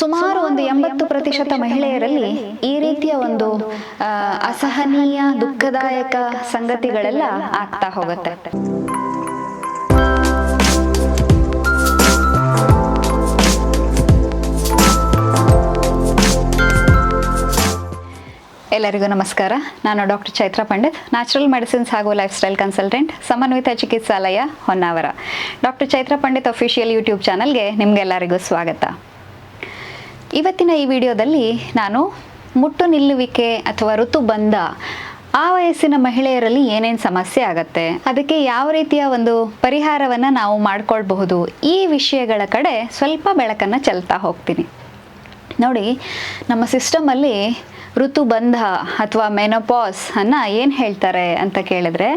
ಸುಮಾರು ಒಂದು ಎಂಬತ್ತು ಪ್ರತಿಶತ ಮಹಿಳೆಯರಲ್ಲಿ ಈ ರೀತಿಯ ಒಂದು ಅಸಹನೀಯ ದುಃಖದಾಯಕ ಸಂಗತಿಗಳೆಲ್ಲ ಆಗ್ತಾ ಹೋಗುತ್ತೆ. ಎಲ್ಲರಿಗೂ ನಮಸ್ಕಾರ. ನಾನು doctor Chaitra Pandit natural medicines ಹಾಗೂ lifestyle consultant Samanvita Chikitsalaya Honnavar. Doctor Chaitra Pandit official YouTube ಚಾನಲ್ಗೆ ನಿಮಗೆಲ್ಲರಿಗೂ ಸ್ವಾಗತ. ಇವತ್ತಿನ ಈ ವಿಡಿಯೋದಲ್ಲಿ ನಾನು ಮುಟ್ಟು ನಿಲ್ಲುವಿಕೆ ಅಥವಾ ಋತುಬಂಧ ಆ ವಯಸ್ಸಿನ ಮಹಿಳೆಯರಲ್ಲಿ ಏನೇನು ಸಮಸ್ಯೆ ಆಗತ್ತೆ, ಅದಕ್ಕೆ ಯಾವ ರೀತಿಯ ಒಂದು ಪರಿಹಾರವನ್ನು ನಾವು ಮಾಡ್ಕೊಳ್ಬಹುದು, ಈ ವಿಷಯಗಳ ಕಡೆ ಸ್ವಲ್ಪ ಬೆಳಕನ್ನು ಚೆಲ್ತಾ ಹೋಗ್ತೀನಿ. ನೋಡಿ, ನಮ್ಮ ಸಿಸ್ಟಮಲ್ಲಿ ಋತುಬಂಧ ಅಥವಾ ಮೆನೋಪಾಸ್ ಅನ್ನ ಏನು ಹೇಳ್ತಾರೆ ಅಂತ ಕೇಳಿದ್ರೆ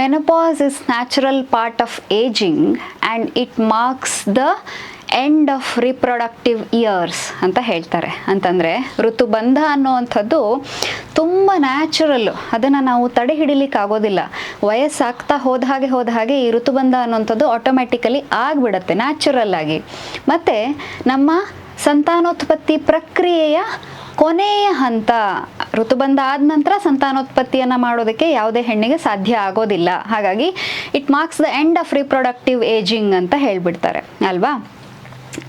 menopause is natural part of ageing and it marks the end of reproductive years ಅಂತ ಹೇಳ್ತಾರೆ. ಅಂತಂದರೆ ಋತುಬಂಧ ಅನ್ನುವಂಥದ್ದು ತುಂಬ ನ್ಯಾಚುರಲ್ಲು ಅದನ್ನು ನಾವು ತಡೆ ಹಿಡಿಲಿಕ್ಕಾಗೋದಿಲ್ಲ ವಯಸ್ಸಾಗ್ತಾ ಹೋದ ಹಾಗೆ ಹೋದ ಹಾಗೆ ಈ ಋತುಬಂಧ ಅನ್ನುವಂಥದ್ದು ಆಟೋಮ್ಯಾಟಿಕಲಿ ಆಗಿಬಿಡುತ್ತೆ ನ್ಯಾಚುರಲ್ ಆಗಿ. ಮತ್ತು ನಮ್ಮ ಸಂತಾನೋತ್ಪತ್ತಿ ಪ್ರಕ್ರಿಯೆಯ ಕೊನೆಯ ಹಂತ ಋತುಬಂಧ ಆದ ನಂತರ ಸಂತಾನೋತ್ಪತ್ತಿಯನ್ನು ಮಾಡೋದಕ್ಕೆ ಯಾವುದೇ ಹೆಣ್ಣಿಗೆ ಸಾಧ್ಯ ಆಗೋದಿಲ್ಲ. ಹಾಗಾಗಿ it marks the end of reproductive ageing ಅಂತ ಹೇಳಿಬಿಡ್ತಾರೆ. ಅಲ್ವಾ?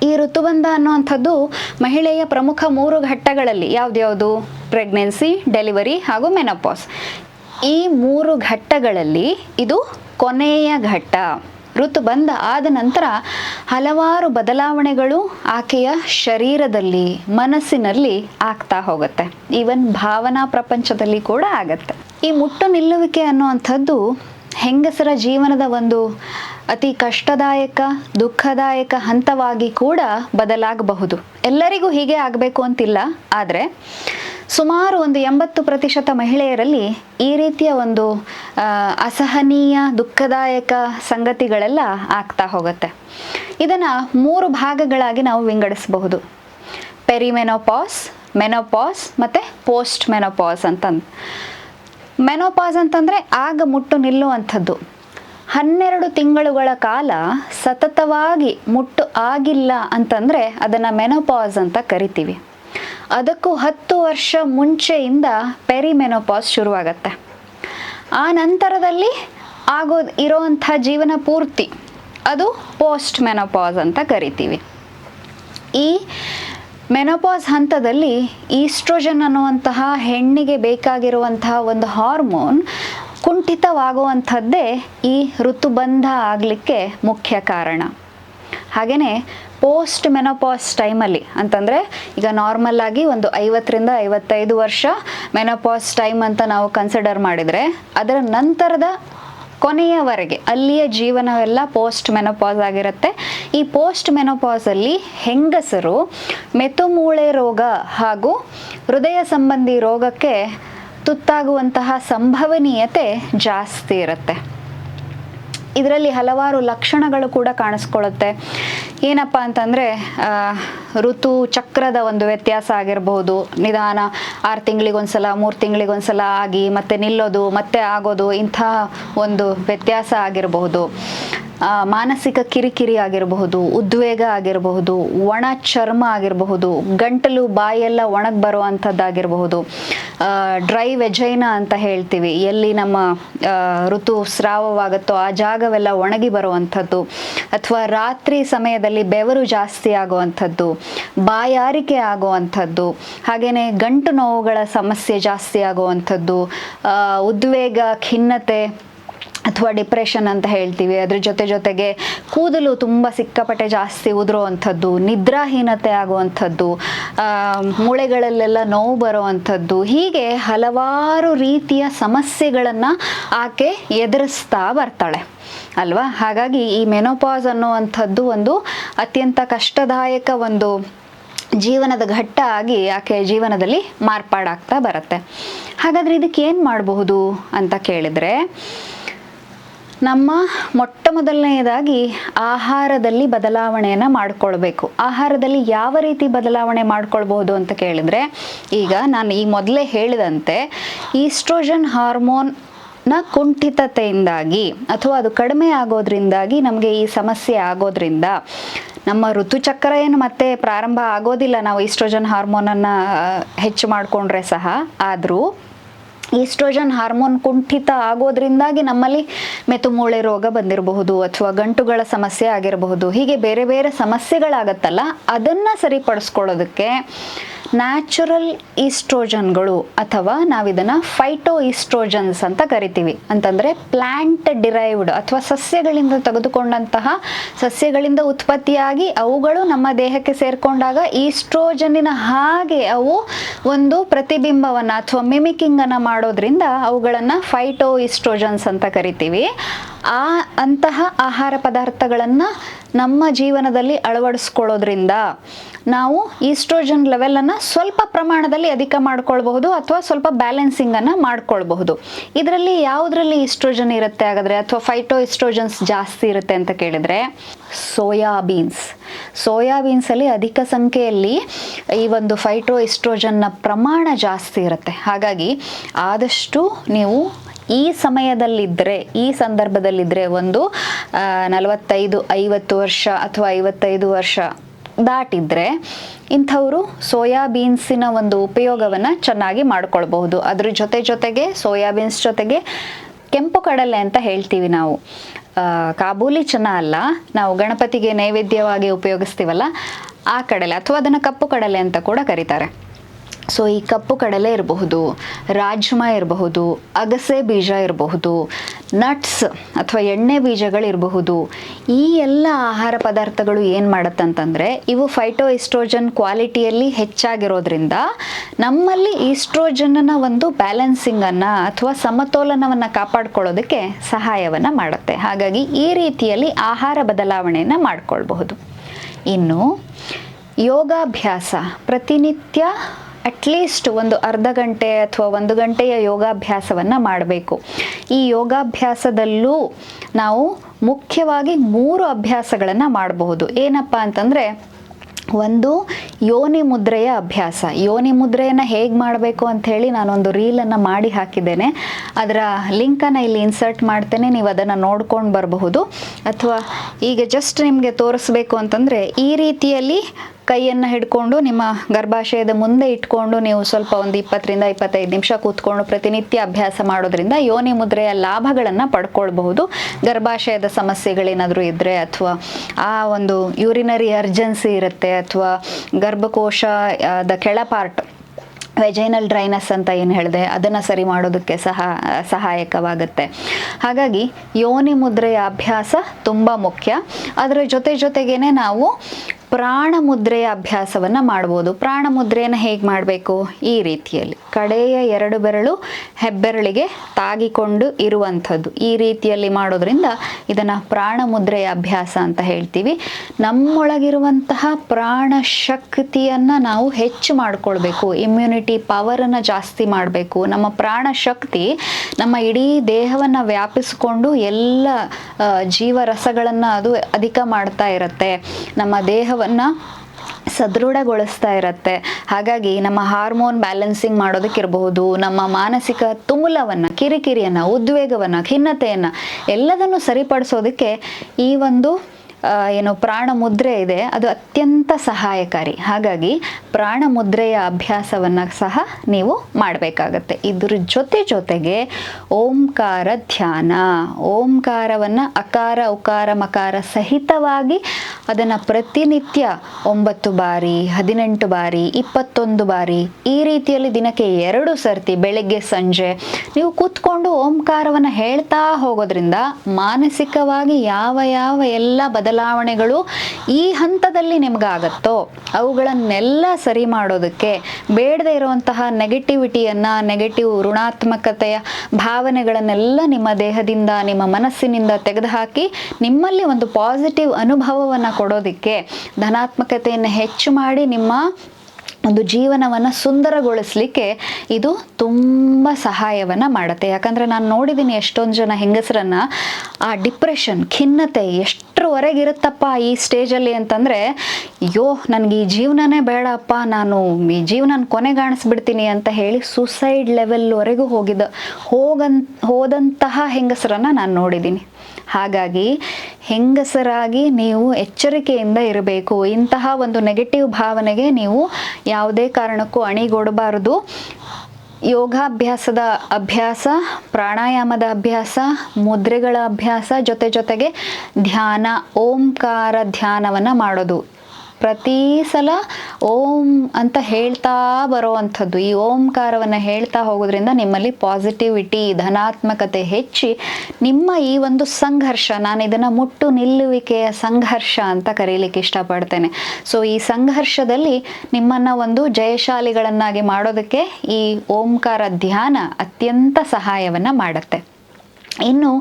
ಈ ಋತುಬಂಧ ಅನ್ನುವಂಥದ್ದು ಮಹಿಳೆಯ ಪ್ರಮುಖ ಮೂರು ಘಟ್ಟಗಳಲ್ಲಿ ಯಾವ್ದ್ಯಾವುದು ಪ್ರೆಗ್ನೆನ್ಸಿ, ಡೆಲಿವರಿ ಹಾಗೂ ಮೆನೋಪಾಸ್. ಈ ಮೂರು ಘಟ್ಟಗಳಲ್ಲಿ ಇದು ಕೊನೆಯ ಘಟ್ಟ. ಋತುಬಂಧ ಆದ ನಂತರ ಹಲವಾರು ಬದಲಾವಣೆಗಳು ಆಕೆಯ ಶರೀರದಲ್ಲಿ, ಮನಸ್ಸಿನಲ್ಲಿ ಆಗ್ತಾ ಹೋಗುತ್ತೆ. ಈವನ್ ಭಾವನಾ ಪ್ರಪಂಚದಲ್ಲಿ ಕೂಡ ಆಗತ್ತೆ. ಈ ಮುಟ್ಟು ನಿಲ್ಲುವಿಕೆ ಅನ್ನುವಂಥದ್ದು ಹೆಂಗಸರ ಜೀವನದ ಒಂದು ಅತಿ ಕಷ್ಟದಾಯಕ, ದುಃಖದಾಯಕ ಹಂತವಾಗಿ ಕೂಡ ಬದಲಾಗಬಹುದು. ಎಲ್ಲರಿಗೂ ಹೀಗೆ ಆಗಬೇಕು ಅಂತಿಲ್ಲ, ಆದರೆ ಸುಮಾರು ಒಂದು ಎಂಬತ್ತು ಪ್ರತಿಶತ ಮಹಿಳೆಯರಲ್ಲಿ ಈ ರೀತಿಯ ಒಂದು ಅಸಹನೀಯ, ದುಃಖದಾಯಕ ಸಂಗತಿಗಳೆಲ್ಲ ಆಗ್ತಾ ಹೋಗುತ್ತೆ. ಇದನ್ನು ಮೂರು ಭಾಗಗಳಾಗಿ ನಾವು ವಿಂಗಡಿಸಬಹುದು. ಪೆರಿಮೆನೋಪಾಸ್ ಮೆನೋಪಾಸ್ ಮತ್ತು ಪೋಸ್ಟ್ ಮೆನೋಪಾಸ್ ಅಂತಂದು. ಮೆನೋಪಾಸ್ ಅಂತಂದರೆ ಆಗ ಮುಟ್ಟು ನಿಲ್ಲುವಂಥದ್ದು. ಹನ್ನೆರಡು ತಿಂಗಳುಗಳ ಕಾಲ ಸತತವಾಗಿ ಮುಟ್ಟು ಆಗಿಲ್ಲ ಅಂತಂದರೆ ಅದನ್ನು ಮೆನೋಪಾಸ್ ಅಂತ ಕರಿತೀವಿ. ಅದಕ್ಕೂ ಹತ್ತು ವರ್ಷ ಮುಂಚೆಯಿಂದ ಪೆರಿಮೆನೋಪಾಸ್ ಶುರುವಾಗತ್ತೆ. ಆ ನಂತರದಲ್ಲಿ ಆಗೋ ಇರೋವಂಥ ಜೀವನ ಪೂರ್ತಿ ಅದು ಪೋಸ್ಟ್ ಮೆನೋಪಾಸ್ ಅಂತ ಕರಿತೀವಿ. ಈ ಮೆನೋಪಾಸ್ ಹಂತದಲ್ಲಿ ಈಸ್ಟ್ರೋಜನ್ ಅನ್ನುವಂತಹ ಹೆಣ್ಣಿಗೆ ಬೇಕಾಗಿರುವಂತಹ ಒಂದು ಹಾರ್ಮೋನ್ ಕುಂಠಿತವಾಗುವಂಥದ್ದೇ ಈ ಋತುಬಂಧ ಆಗಲಿಕ್ಕೆ ಮುಖ್ಯ ಕಾರಣ. ಹಾಗೆಯೇ ಪೋಸ್ಟ್ ಮೆನೋಪಾಸ್ ಟೈಮಲ್ಲಿ ಅಂತಂದರೆ ಈಗ ನಾರ್ಮಲ್ ಆಗಿ ಒಂದು ಐವತ್ತರಿಂದ ಐವತ್ತೈದು ವರ್ಷ ಮೆನೋಪಾಸ್ ಟೈಮ್ ಅಂತ ನಾವು ಕನ್ಸಿಡರ್ ಮಾಡಿದರೆ ಅದರ ನಂತರದ ಕೊನೆಯವರೆಗೆ ಅಲ್ಲಿಯ ಜೀವನವೆಲ್ಲ ಪೋಸ್ಟ್ ಮೆನೋಪಾಸ್ ಆಗಿರುತ್ತೆ. ಈ ಪೋಸ್ಟ್ ಮೆನೋಪಾಸಲ್ಲಿ ಹೆಂಗಸರು ಮೆತುಮೂಳೆ ರೋಗ ಹಾಗೂ ಹೃದಯ ಸಂಬಂಧಿ ರೋಗಕ್ಕೆ ತುತ್ತಾಗುವಂತಹ ಸಂಭವನೀಯತೆ ಜಾಸ್ತಿ ಇರುತ್ತೆ. ಇದರಲ್ಲಿ ಹಲವಾರು ಲಕ್ಷಣಗಳು ಕೂಡ ಕಾಣಿಸ್ಕೊಳ್ಳುತ್ತೆ. ಏನಪ್ಪ ಅಂತಂದರೆ ಋತು ಚಕ್ರದ ಒಂದು ವ್ಯತ್ಯಾಸ ಆಗಿರಬಹುದು. ನಿಧಾನ, ಆರು ತಿಂಗಳಿಗೊಂದ್ಸಲ, ಮೂರು ತಿಂಗಳಿಗೊಂದ್ಸಲ ಆಗಿ ಮತ್ತೆ ನಿಲ್ಲೋದು, ಮತ್ತೆ ಆಗೋದು ಇಂತಹ ಒಂದು ವ್ಯತ್ಯಾಸ ಆಗಿರಬಹುದು. ಮಾನಸಿಕ ಕಿರಿಕಿರಿ ಆಗಿರಬಹುದು, ಉದ್ವೇಗ ಆಗಿರಬಹುದು, ಒಣ ಚರ್ಮ ಆಗಿರಬಹುದು, ಗಂಟಲು ಬಾಯೆಲ್ಲ ಒಣಗಿ ಬರುವಂಥದ್ದಾಗಿರಬಹುದು. ಡ್ರೈ ವೆಜೈನ ಅಂತ ಹೇಳ್ತೀವಿ. ಎಲ್ಲಿ ನಮ್ಮ ಋತು ಸ್ರಾವವಾಗುತ್ತೋ ಆ ಜಾಗವೆಲ್ಲ ಒಣಗಿ ಬರುವಂಥದ್ದು. ಅಥವಾ ರಾತ್ರಿ ಸಮಯದಲ್ಲಿ ಬೆವರು ಜಾಸ್ತಿ ಆಗುವಂಥದ್ದು, ಬಾಯಾರಿಕೆ ಆಗುವಂಥದ್ದು ಹಾಗೆಯೇ ಗಂಟು ನೋವುಗಳ ಸಮಸ್ಯೆ ಜಾಸ್ತಿ ಆಗುವಂಥದ್ದು ಉದ್ವೇಗ, ಖಿನ್ನತೆ ಅಥವಾ ಡಿಪ್ರೆಷನ್ ಅಂತ ಹೇಳ್ತೀವಿ, ಅದ್ರ ಜೊತೆ ಜೊತೆಗೆ ಕೂದಲು ತುಂಬ ಸಿಕ್ಕಾಪಟ್ಟೆ ಜಾಸ್ತಿ ಉದುರುವಂಥದ್ದು, ನಿದ್ರಾಹೀನತೆ ಆಗುವಂಥದ್ದು ಮೂಳೆಗಳಲ್ಲೆಲ್ಲ ನೋವು ಬರುವಂಥದ್ದು, ಹೀಗೆ ಹಲವಾರು ರೀತಿಯ ಸಮಸ್ಯೆಗಳನ್ನು ಆಕೆ ಎದುರಿಸ್ತಾ ಬರ್ತಾಳೆ, ಅಲ್ವಾ? ಹಾಗಾಗಿ ಈ ಮೆನೋಪಾಸ್ ಅನ್ನುವಂಥದ್ದು ಒಂದು ಅತ್ಯಂತ ಕಷ್ಟದಾಯಕ ಒಂದು ಜೀವನದ ಘಟ್ಟ ಆಗಿ ಆಕೆ ಜೀವನದಲ್ಲಿ ಮಾರ್ಪಾಡಾಗ್ತಾ ಬರುತ್ತೆ. ಹಾಗಾದರೆ ಇದಕ್ಕೆ ಏನು ಮಾಡಬಹುದು ಅಂತ ಕೇಳಿದರೆ ನಮ್ಮ ಮೊಟ್ಟ ಮೊದಲನೆಯದಾಗಿ ಆಹಾರದಲ್ಲಿ ಬದಲಾವಣೆಯನ್ನು ಮಾಡಿಕೊಳ್ಬೇಕು. ಆಹಾರದಲ್ಲಿ ಯಾವ ರೀತಿ ಬದಲಾವಣೆ ಮಾಡ್ಕೊಳ್ಬಹುದು ಅಂತ ಕೇಳಿದರೆ, ಈಗ ನಾನು ಈ ಮೊದಲೇ ಹೇಳಿದಂತೆ ಈಸ್ಟ್ರೋಜನ್ ಹಾರ್ಮೋನ್ನ ಕುಂಠಿತತೆಯಿಂದಾಗಿ ಅಥವಾ ಅದು ಕಡಿಮೆ ಆಗೋದ್ರಿಂದಾಗಿ ನಮಗೆ ಈ ಸಮಸ್ಯೆ ಆಗೋದ್ರಿಂದ ನಮ್ಮ ಋತುಚಕ್ರ ಏನು ಮತ್ತೆ ಪ್ರಾರಂಭ ಆಗೋದಿಲ್ಲ ನಾವು ಈಸ್ಟ್ರೋಜನ್ ಹಾರ್ಮೋನನ್ನು ಹೆಚ್ಚು ಮಾಡಿಕೊಂಡ್ರೆ ಸಹ. ಆದರೂ ಈಸ್ಟ್ರೋಜನ್ ಹಾರ್ಮೋನ್ ಕುಂಠಿತ ಆಗೋದ್ರಿಂದಾಗಿ ನಮ್ಮಲ್ಲಿ ಮೆತುಮೂಳೆ ರೋಗ ಬಂದಿರಬಹುದು ಅಥವಾ ಗಂಟುಗಳ ಸಮಸ್ಯೆ ಆಗಿರಬಹುದು. ಹೀಗೆ ಬೇರೆ ಬೇರೆ ಸಮಸ್ಯೆಗಳಾಗತ್ತಲ್ಲ, ಅದನ್ನು ಸರಿಪಡಿಸ್ಕೊಳ್ಳೋದಕ್ಕೆ ನ್ಯಾಚುರಲ್ ಈಸ್ಟ್ರೋಜನ್ಗಳು ಅಥವಾ ನಾವಿದನ್ನು ಫೈಟೋ ಈಸ್ಟ್ರೋಜನ್ಸ್ ಅಂತ ಕರಿತೀವಿ. ಅಂತಂದರೆ ಪ್ಲ್ಯಾಂಟ್ ಡಿರೈವ್ಡ್ ಅಥವಾ ಸಸ್ಯಗಳಿಂದ ತೆಗೆದುಕೊಂಡಂತಹ ಸಸ್ಯಗಳಿಂದ ಉತ್ಪತ್ತಿಯಾಗಿ ಅವುಗಳು ನಮ್ಮ ದೇಹಕ್ಕೆ ಸೇರಿಕೊಂಡಾಗ ಈಸ್ಟ್ರೋಜನ್ನಿನ ಹಾಗೆ ಅವು ಒಂದು ಪ್ರತಿಬಿಂಬವನ್ನು ಅಥವಾ ಮಿಮಿಕಿಂಗನ್ನು ಮಾಡೋದ್ರಿಂದ ಅವುಗಳನ್ನು ಫೈಟೋ ಈಸ್ಟ್ರೋಜನ್ಸ್ ಅಂತ ಕರಿತೀವಿ. ಆ ಅಂತಹ ಆಹಾರ ಪದಾರ್ಥಗಳನ್ನು ನಮ್ಮ ಜೀವನದಲ್ಲಿ ಅಳವಡಿಸ್ಕೊಳ್ಳೋದ್ರಿಂದ ನಾವು ಈಸ್ಟ್ರೋಜನ್ ಲೆವೆಲನ್ನು ಸ್ವಲ್ಪ ಪ್ರಮಾಣದಲ್ಲಿ ಅಧಿಕ ಮಾಡ್ಕೊಳ್ಬಹುದು ಅಥವಾ ಸ್ವಲ್ಪ ಬ್ಯಾಲೆನ್ಸಿಂಗನ್ನು ಮಾಡ್ಕೊಳ್ಬಹುದು. ಇದರಲ್ಲಿ ಯಾವುದರಲ್ಲಿ ಈಸ್ಟ್ರೋಜನ್ ಇರುತ್ತೆ ಹಾಗಾದರೆ? ಅಥವಾ ಫೈಟೋ ಈಸ್ಟ್ರೋಜನ್ಸ್ ಜಾಸ್ತಿ ಇರುತ್ತೆ ಅಂತ ಕೇಳಿದರೆ ಸೋಯಾಬೀನ್ಸ್ ಸೋಯಾಬೀನ್ಸಲ್ಲಿ ಅಧಿಕ ಸಂಖ್ಯೆಯಲ್ಲಿ ಈ ಒಂದು ಫೈಟೋ ಈಸ್ಟ್ರೋಜನ್ನ ಪ್ರಮಾಣ ಜಾಸ್ತಿ ಇರುತ್ತೆ. ಹಾಗಾಗಿ ಆದಷ್ಟು ನೀವು ಈ ಸಮಯದಲ್ಲಿದ್ದರೆ ಈ ಸಂದರ್ಭದಲ್ಲಿದ್ದರೆ ಒಂದು ನಲವತ್ತೈದು, ಐವತ್ತು ವರ್ಷ ಅಥವಾ ಐವತ್ತೈದು ವರ್ಷ ದಾಟಿದ್ರೆ ಇಂಥವರು ಸೋಯಾಬೀನ್ಸಿನ ಒಂದು ಉಪಯೋಗವನ್ನು ಚೆನ್ನಾಗಿ ಮಾಡ್ಕೊಳ್ಬಹುದು. ಅದ್ರ ಜೊತೆ ಜೊತೆಗೆ, ಸೋಯಾಬೀನ್ಸ್ ಜೊತೆಗೆ ಕೆಂಪು ಕಡಲೆ ಅಂತ ಹೇಳ್ತೀವಿ ನಾವು. ಕಾಬೂಲಿ ಚನ ಅಲ್ಲ, ನಾವು ಗಣಪತಿಗೆ ನೈವೇದ್ಯವಾಗಿ ಉಪಯೋಗಿಸ್ತೀವಲ್ಲ, ಆ ಕಡಲೆ ಅಥವಾ ಅದನ್ನು ಕಪ್ಪು ಕಡಲೆ ಅಂತ ಕೂಡ ಕರೀತಾರೆ. ಸೊ ಈ ಕಪ್ಪು ಕಡಲೆ ಇರಬಹುದು, ರಾಜ್ಮಾ ಇರಬಹುದು, ಅಗಸೆ ಬೀಜ ಇರಬಹುದು ನಟ್ಸ್ ಅಥವಾ ಎಣ್ಣೆ ಬೀಜಗಳಿರಬಹುದು ಈ ಎಲ್ಲ ಆಹಾರ ಪದಾರ್ಥಗಳು ಏನು ಮಾಡುತ್ತಂತಂದರೆ, ಇವು ಫೈಟೋ ಇಸ್ಟ್ರೋಜನ್ ಕ್ವಾಲಿಟಿಯಲ್ಲಿ ಹೆಚ್ಚಾಗಿರೋದ್ರಿಂದ ನಮ್ಮಲ್ಲಿ ಈಸ್ಟ್ರೋಜನ್ನ ಒಂದು ಬ್ಯಾಲೆನ್ಸಿಂಗನ್ನು ಅಥವಾ ಸಮತೋಲನವನ್ನು ಕಾಪಾಡ್ಕೊಳ್ಳೋದಕ್ಕೆ ಸಹಾಯವನ್ನು ಮಾಡುತ್ತೆ. ಹಾಗಾಗಿ ಈ ರೀತಿಯಲ್ಲಿ ಆಹಾರ ಬದಲಾವಣೆಯನ್ನು ಮಾಡಿಕೊಳ್ಬಹುದು. ಇನ್ನು ಯೋಗಾಭ್ಯಾಸ, ಪ್ರತಿನಿತ್ಯ ಅಟ್ಲೀಸ್ಟ್ ಒಂದು ಅರ್ಧ ಗಂಟೆ ಅಥವಾ ಒಂದು ಗಂಟೆಯ ಯೋಗಾಭ್ಯಾಸವನ್ನು ಮಾಡಬೇಕು. ಈ ಯೋಗಾಭ್ಯಾಸದಲ್ಲೂ ನಾವು ಮುಖ್ಯವಾಗಿ ಮೂರು ಅಭ್ಯಾಸಗಳನ್ನು ಮಾಡಬಹುದು. ಏನಪ್ಪ ಅಂತಂದರೆ, ಒಂದು ಯೋನಿ ಮುದ್ರೆಯ ಅಭ್ಯಾಸ. ಯೋನಿ ಮುದ್ರೆಯನ್ನು ಹೇಗೆ ಮಾಡಬೇಕು ಅಂಥೇಳಿ ನಾನೊಂದು ರೀಲನ್ನು ಮಾಡಿ ಹಾಕಿದ್ದೇನೆ. ಅದರ ಲಿಂಕನ್ನು ಇಲ್ಲಿ ಇನ್ಸರ್ಟ್ ಮಾಡ್ತೇನೆ. ನೀವು ಅದನ್ನು ನೋಡ್ಕೊಂಡು ಬರಬಹುದು. ಅಥವಾ ಈಗ ಜಸ್ಟ್ ನಿಮಗೆ ತೋರಿಸ್ಬೇಕು ಅಂತಂದರೆ, ಈ ರೀತಿಯಲ್ಲಿ ಕೈಯನ್ನು ಹಿಡ್ಕೊಂಡು ನಿಮ್ಮ ಗರ್ಭಾಶಯದ ಮುಂದೆ ಇಟ್ಕೊಂಡು ನೀವು ಸ್ವಲ್ಪ ಒಂದು ಇಪ್ಪತ್ತರಿಂದ ಇಪ್ಪತ್ತೈದು ನಿಮಿಷ ಕೂತ್ಕೊಂಡು ಪ್ರತಿನಿತ್ಯ ಅಭ್ಯಾಸ ಮಾಡೋದ್ರಿಂದ ಯೋನಿ ಮುದ್ರೆಯ ಲಾಭಗಳನ್ನು ಪಡ್ಕೊಳ್ಬಹುದು. ಗರ್ಭಾಶಯದ ಸಮಸ್ಯೆಗಳೇನಾದರೂ ಇದ್ದರೆ ಅಥವಾ ಆ ಒಂದು ಯೂರಿನರಿ ಅರ್ಜೆನ್ಸಿ ಇರುತ್ತೆ ಅಥವಾ ಗರ್ಭಕೋಶ ದ ಕೆಳ ಪಾರ್ಟ್ ವೆಜೈನಲ್ ಡ್ರೈನಸ್ ಅಂತ ಏನು ಹೇಳಿದೆ, ಅದನ್ನು ಸರಿ ಮಾಡೋದಕ್ಕೆ ಸಹ, ಸಹಾಯಕವಾಗುತ್ತೆ. ಹಾಗಾಗಿ ಯೋನಿ ಮುದ್ರೆಯ ಅಭ್ಯಾಸ ತುಂಬ ಮುಖ್ಯ. ಅದರ ಜೊತೆ ಜೊತೆಗೇನೆ ನಾವು ಪ್ರಾಣ ಮುದ್ರೆಯ ಅಭ್ಯಾಸವನ್ನು ಮಾಡ್ಬೋದು. ಪ್ರಾಣ ಮುದ್ರೆಯನ್ನು ಹೇಗೆ ಮಾಡಬೇಕು? ಈ ರೀತಿಯಲ್ಲಿ. ಕಡೆಯ ಎರಡು ಬೆರಳು ಹೆಬ್ಬೆರಳಿಗೆ ತಾಗಿಕೊಂಡು ಇರುವಂಥದ್ದು. ಈ ರೀತಿಯಲ್ಲಿ ಮಾಡೋದ್ರಿಂದ ಇದನ್ನು ಪ್ರಾಣ ಮುದ್ರೆಯ ಅಭ್ಯಾಸ ಅಂತ ಹೇಳ್ತೀವಿ. ನಮ್ಮೊಳಗಿರುವಂತಹ ಪ್ರಾಣ ಶಕ್ತಿಯನ್ನು ನಾವು ಹೆಚ್ಚು ಮಾಡಿಕೊಳ್ಬೇಕು. ಇಮ್ಯುನಿಟಿ ಪವರನ್ನು ಜಾಸ್ತಿ ಮಾಡಬೇಕು. ನಮ್ಮ ಪ್ರಾಣ ಶಕ್ತಿ ನಮ್ಮ ಇಡೀ ದೇಹವನ್ನು ವ್ಯಾಪಿಸಿಕೊಂಡು ಎಲ್ಲ ಜೀವರಸಗಳನ್ನು ಅದು ಅಧಿಕ ಮಾಡ್ತಾ ಇರುತ್ತೆ. ನಮ್ಮ ದೇಹವನ್ನು ಸದೃಢಗೊಳಿಸ್ತಾ ಇರತ್ತೆ. ಹಾಗಾಗಿ ನಮ್ಮ ಹಾರ್ಮೋನ್ ಬ್ಯಾಲೆನ್ಸಿಂಗ್ ಮಾಡೋದಕ್ಕಿರಬಹುದು, ನಮ್ಮ ಮಾನಸಿಕ ತುಮುಲವನ್ನು, ಕಿರಿಕಿರಿಯನ್ನು, ಉದ್ವೇಗವನ್ನು, ಖಿನ್ನತೆಯನ್ನು ಎಲ್ಲದನ್ನು ಸರಿಪಡಿಸೋದಕ್ಕೆ ಈ ಒಂದು ಏನು ಪ್ರಾಣ ಮುದ್ರೆ ಇದೆ. ಅದು ಅತ್ಯಂತ ಸಹಾಯಕಾರಿ. ಹಾಗಾಗಿ ಪ್ರಾಣ ಮುದ್ರೆಯ ಅಭ್ಯಾಸವನ್ನು ಸಹ ನೀವು ಮಾಡಬೇಕಾಗತ್ತೆ. ಇದ್ರ ಜೊತೆ ಜೊತೆಗೆ ಓಂಕಾರ ಧ್ಯಾನ, ಓಂಕಾರವನ್ನು ಅಕಾರ, ಉಕಾರ, ಮಕಾರ ಸಹಿತವಾಗಿ ಅದನ್ನು ಪ್ರತಿನಿತ್ಯ ಒಂಬತ್ತು ಬಾರಿ, ಹದಿನೆಂಟು ಬಾರಿ, ಇಪ್ಪತ್ತೊಂದು ಬಾರಿ, ಈ ರೀತಿಯಲ್ಲಿ ದಿನಕ್ಕೆ ಎರಡು ಸರ್ತಿ ಬೆಳಗ್ಗೆ, ಸಂಜೆ ನೀವು ಕೂತ್ಕೊಂಡು ಓಂಕಾರವನ್ನು ಹೇಳ್ತಾ ಹೋಗೋದ್ರಿಂದ ಮಾನಸಿಕವಾಗಿ ಯಾವ ಯಾವ ಎಲ್ಲ ಬದಲಾವಣೆಗಳು ಈ ಹಂತದಲ್ಲಿ ನಿಮ್ಗಾಗತ್ತೋ, ಅವುಗಳನ್ನೆಲ್ಲ ಸರಿ ಮಾಡೋದಕ್ಕೆ ಬೇಡದೇ ಇರುವಂತಹ ನೆಗೆಟಿವಿಟಿಯನ್ನು ನೆಗೆಟಿವ್ ಋಣಾತ್ಮಕತೆಯ ಭಾವನೆಗಳನ್ನೆಲ್ಲ ನಿಮ್ಮ ದೇಹದಿಂದ, ನಿಮ್ಮ ಮನಸ್ಸಿನಿಂದ ತೆಗೆದುಹಾಕಿ ನಿಮ್ಮಲ್ಲಿ ಒಂದು ಪಾಸಿಟಿವ್ ಅನುಭವವನ್ನು ಕೊಡೋದಕ್ಕೆ ಧನಾತ್ಮಕತೆಯನ್ನು ಹೆಚ್ಚು ಮಾಡಿ ನಿಮ್ಮ ಒಂದು ಜೀವನವನ್ನು ಸುಂದರಗೊಳಿಸ್ಲಿಕ್ಕೆ ಇದು ತುಂಬ ಸಹಾಯವನ್ನು ಮಾಡುತ್ತೆ. ಯಾಕಂದರೆ ನಾನು ನೋಡಿದ್ದೀನಿ ಎಷ್ಟೊಂದು ಜನ ಹೆಂಗಸರನ್ನು ಆ ಡಿಪ್ರೆಷನ್, ಖಿನ್ನತೆ ಎಷ್ಟರವರೆಗೆ ಇರುತ್ತಪ್ಪ ಈ ಸ್ಟೇಜಲ್ಲಿ ಅಂತಂದರೆ, ಅಯ್ಯೋ, ನನಗೆ ಈ ಜೀವನನೇ ಬೇಡಪ್ಪ, ನಾನು ಈ ಜೀವನ ಕೊನೆಗಾಣಿಸ್ಬಿಡ್ತೀನಿ ಅಂತ ಹೇಳಿ ಸುಸೈಡ್ ಲೆವೆಲ್ವರೆಗೂ ಹೋಗಿದ್ದ ಹೋಗನ್ ಹೋದಂತಹ ಹೆಂಗಸರನ್ನು ನಾನು ನೋಡಿದ್ದೀನಿ ಹಾಗಾಗಿ ಹೆಂಗಸರಾಗಿ ನೀವು ಎಚ್ಚರಿಕೆಯಿಂದ ಇರಬೇಕು. ಇಂತಹ ಒಂದು ನೆಗೆಟಿವ್ ಭಾವನೆಗೆ ನೀವು ಯಾವುದೇ ಕಾರಣಕ್ಕೂ ಅಣಿಗೊಡಬಾರದು. ಯೋಗಾಭ್ಯಾಸದ ಅಭ್ಯಾಸ, ಪ್ರಾಣಾಯಾಮದ ಅಭ್ಯಾಸ, ಮುದ್ರೆಗಳ ಅಭ್ಯಾಸ ಜೊತೆ ಜೊತೆಗೆ ಧ್ಯಾನ, ಓಂಕಾರ ಧ್ಯಾನವನ್ನು ಮಾಡೋದು. ಪ್ರತಿ ಸಲ ಓಂ ಅಂತ ಹೇಳ್ತಾ ಬರುವಂಥದ್ದು, ಈ ಓಂಕಾರವನ್ನು ಹೇಳ್ತಾ ಹೋಗೋದ್ರಿಂದ ನಿಮ್ಮಲ್ಲಿ ಪಾಸಿಟಿವಿಟಿ ಧನಾತ್ಮಕತೆ ಹೆಚ್ಚಿ ನಿಮ್ಮ ಈ ಒಂದು ಸಂಘರ್ಷ, ನಾನು ಇದನ್ನು ಮುಟ್ಟು ನಿಲ್ಲುವಿಕೆಯ ಸಂಘರ್ಷ ಅಂತ ಕರೀಲಿಕ್ಕೆ ಇಷ್ಟಪಡ್ತೇನೆ. ಸೊ ಈ ಸಂಘರ್ಷದಲ್ಲಿ ನಿಮ್ಮನ್ನು ಒಂದು ಜಯಶಾಲಿಗಳನ್ನಾಗಿ ಮಾಡೋದಕ್ಕೆ ಈ ಓಂಕಾರ ಧ್ಯಾನ ಅತ್ಯಂತ ಸಹಾಯವನ್ನು ಮಾಡುತ್ತೆ. ಇನ್ನು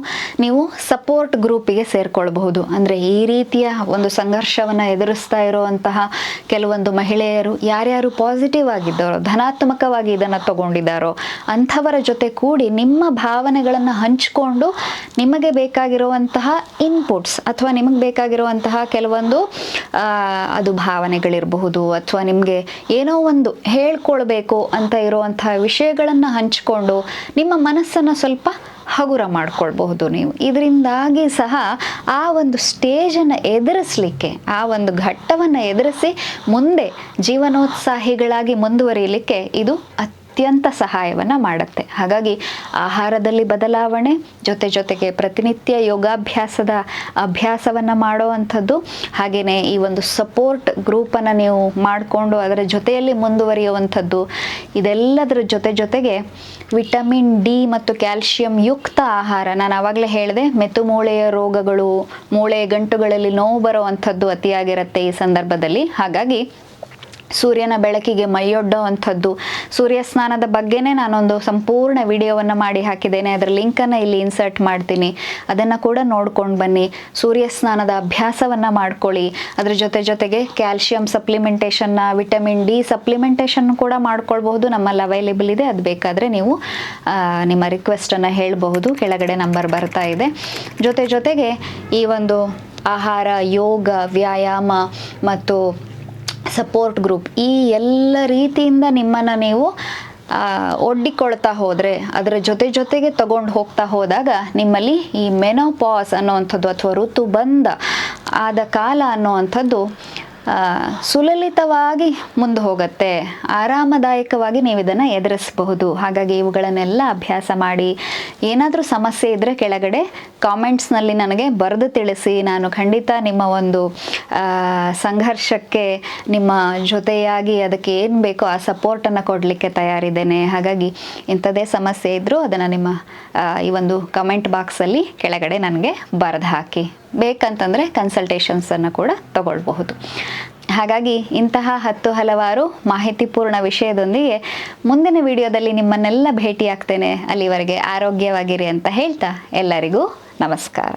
ನೀವು ಸಪೋರ್ಟ್ ಗ್ರೂಪಿಗೆ ಸೇರ್ಕೊಳ್ಬಹುದು. ಅಂದರೆ ಈ ರೀತಿಯ ಒಂದು ಸಂಘರ್ಷವನ್ನು ಎದುರಿಸ್ತಾ ಇರುವಂತಹ ಕೆಲವೊಂದು ಮಹಿಳೆಯರು ಯಾರ್ಯಾರು ಪಾಸಿಟಿವ್ ಆಗಿದ್ದಾರೋ, ಧನಾತ್ಮಕವಾಗಿ ಇದನ್ನು ತಗೊಂಡಿದ್ದಾರೋ, ಅಂಥವರ ಜೊತೆ ಕೂಡಿ ನಿಮ್ಮ ಭಾವನೆಗಳನ್ನು ಹಂಚಿಕೊಂಡು ನಿಮಗೆ ಬೇಕಾಗಿರುವಂತಹ ಇನ್ಪುಟ್ಸ್ ಅಥವಾ ನಿಮಗೆ ಬೇಕಾಗಿರುವಂತಹ ಕೆಲವೊಂದು ಅದು ಭಾವನೆಗಳಿರಬಹುದು ಅಥವಾ ನಿಮಗೆ ಏನೋ ಒಂದು ಹೇಳ್ಕೊಳ್ಬೇಕು ಅಂತ ಇರುವಂತಹ ವಿಷಯಗಳನ್ನು ಹಂಚಿಕೊಂಡು ನಿಮ್ಮ ಮನಸ್ಸನ್ನು ಸ್ವಲ್ಪ ಹಗುರ ಮಾಡ್ಕೊಳ್ಬಹುದು ನೀವು. ಇದರಿಂದಾಗಿ ಸಹ ಆ ಒಂದು ಸ್ಟೇಜನ್ನು ಎದುರಿಸಲಿಕ್ಕೆ, ಆ ಒಂದು ಘಟ್ಟವನ್ನು ಎದುರಿಸಿ ಮುಂದೆ ಜೀವನೋತ್ಸಾಹಿಗಳಾಗಿ ಮುಂದುವರಿಯಲಿಕ್ಕೆ ಇದು ಅತ್ಯಂತ ಸಹಾಯವನ್ನು ಮಾಡುತ್ತೆ. ಹಾಗಾಗಿ ಆಹಾರದಲ್ಲಿ ಬದಲಾವಣೆ, ಜೊತೆ ಜೊತೆಗೆ ಪ್ರತಿನಿತ್ಯ ಯೋಗಾಭ್ಯಾಸದ ಅಭ್ಯಾಸವನ್ನು ಮಾಡುವಂಥದ್ದು ಹಾಗೆಯೇ ಈ ಒಂದು ಸಪೋರ್ಟ್ ಗ್ರೂಪನ್ನು ನೀವು ಮಾಡಿಕೊಂಡು ಅದರ ಜೊತೆಯಲ್ಲಿ ಮುಂದುವರಿಯುವಂಥದ್ದು, ಇದೆಲ್ಲದರ ಜೊತೆ ಜೊತೆಗೆ ವಿಟಮಿನ್ ಡಿ ಮತ್ತು ಕ್ಯಾಲ್ಶಿಯಂ ಯುಕ್ತ ಆಹಾರ, ನಾನು ಆವಾಗಲೇ ಹೇಳಿದೆ ಮೆತ್ತು ಮೂಳೆಯ ರೋಗಗಳು ಮೂಳೆ ಗಂಟುಗಳಲ್ಲಿ ನೋವು ಬರುವಂಥದ್ದು ಅತಿಯಾಗಿರುತ್ತೆ ಈ ಸಂದರ್ಭದಲ್ಲಿ. ಹಾಗಾಗಿ ಸೂರ್ಯನ ಬೆಳಕಿಗೆ ಮೈಯೊಡ್ಡುವಂಥದ್ದು ಸೂರ್ಯ ಸ್ನಾನದ ಬಗ್ಗೆನೇ ನಾನೊಂದು ಸಂಪೂರ್ಣ ವಿಡಿಯೋವನ್ನು ಮಾಡಿ ಹಾಕಿದ್ದೇನೆ. ಅದರ ಲಿಂಕನ್ನು ಇಲ್ಲಿ ಇನ್ಸರ್ಟ್ ಮಾಡ್ತೀನಿ. ಅದನ್ನು ಕೂಡ ನೋಡ್ಕೊಂಡು ಬನ್ನಿ. ಸೂರ್ಯ ಸ್ನಾನದ ಅಭ್ಯಾಸವನ್ನು ಮಾಡ್ಕೊಳ್ಳಿ. ಅದರ ಜೊತೆ ಜೊತೆಗೆ ಕ್ಯಾಲ್ಶಿಯಂ ಸಪ್ಲಿಮೆಂಟೇಷನ್ನ ವಿಟಮಿನ್ ಡಿ ಸಪ್ಲಿಮೆಂಟೇಷನ್ ಕೂಡ ಮಾಡ್ಕೊಳ್ಬಹುದು. ನಮ್ಮಲ್ಲಿ ಅವೈಲೇಬಲ್ ಇದೆ. ಅದು ಬೇಕಾದರೆ ನೀವು ನಿಮ್ಮ ರಿಕ್ವೆಸ್ಟನ್ನು ಹೇಳಬಹುದು. ಕೆಳಗಡೆ ನಂಬರ್ ಬರ್ತಾ ಇದೆ. ಜೊತೆ ಜೊತೆಗೆ ಈ ಒಂದು ಆಹಾರ, ಯೋಗ, ವ್ಯಾಯಾಮ ಮತ್ತು ಸಪೋರ್ಟ್ ಗ್ರೂಪ್ ಈ ಎಲ್ಲ ರೀತಿಯಿಂದ ನಿಮ್ಮನ್ನು ನೀವು ಒಡ್ಡಿಕೊಳ್ತಾ ಹೋದರೆ, ಅದರ ಜೊತೆ ಜೊತೆಗೆ ತಗೊಂಡು ಹೋಗ್ತಾ ಹೋದಾಗ ನಿಮ್ಮಲ್ಲಿ ಈ ಮೆನೋಪಾಸ್ ಅನ್ನುವಂಥದ್ದು ಅಥವಾ ಋತು ಬಂದ ಆದ ಕಾಲ ಅನ್ನುವಂಥದ್ದು ಸುಲಲಿತವಾಗಿ ಮುಂದೆ ಹೋಗುತ್ತೆ. ಆರಾಮದಾಯಕವಾಗಿ ನೀವು ಇದನ್ನು ಎದುರಿಸಬಹುದು. ಹಾಗಾಗಿ ಇವುಗಳನ್ನೆಲ್ಲ ಅಭ್ಯಾಸ ಮಾಡಿ, ಏನಾದರೂ ಸಮಸ್ಯೆ ಇದ್ದರೆ ಕೆಳಗಡೆ ಕಾಮೆಂಟ್ಸ್ನಲ್ಲಿ ನನಗೆ ಬರೆದು ತಿಳಿಸಿ. ನಾನು ಖಂಡಿತ ನಿಮ್ಮ ಒಂದು ಸಂಘರ್ಷಕ್ಕೆ, ನಿಮ್ಮ ಜೊತೆಯಾಗಿ ಅದಕ್ಕೆ ಏನು ಬೇಕೋ ಆ ಸಪೋರ್ಟನ್ನು ಕೊಡಲಿಕ್ಕೆ ತಯಾರಿದ್ದೇನೆ. ಹಾಗಾಗಿ ಇಂಥದ್ದೇ ಸಮಸ್ಯೆ ಇದ್ದರೂ ಅದನ್ನು ನಿಮ್ಮ ಈ ಒಂದು ಕಮೆಂಟ್ ಬಾಕ್ಸಲ್ಲಿ ಕೆಳಗಡೆ ನನಗೆ ಬರೆದು ಹಾಕಿ. ಬೇಕಂತಂದರೆ ಕನ್ಸಲ್ಟೇಷನ್ಸನ್ನು ಕೂಡ ತಗೊಳ್ಬಹುದು. ಹಾಗಾಗಿ ಇಂತಹ ಹತ್ತು ಹಲವಾರು ಮಾಹಿತಿಪೂರ್ಣ ವಿಷಯದೊಂದಿಗೆ ಮುಂದಿನ ವಿಡಿಯೋದಲ್ಲಿ ನಿಮ್ಮನ್ನೆಲ್ಲ ಭೇಟಿಯಾಗ್ತೇನೆ. ಅಲ್ಲಿವರೆಗೆ ಆರೋಗ್ಯವಾಗಿರಿ ಅಂತ ಹೇಳ್ತಾ ಎಲ್ಲರಿಗೂ ನಮಸ್ಕಾರ.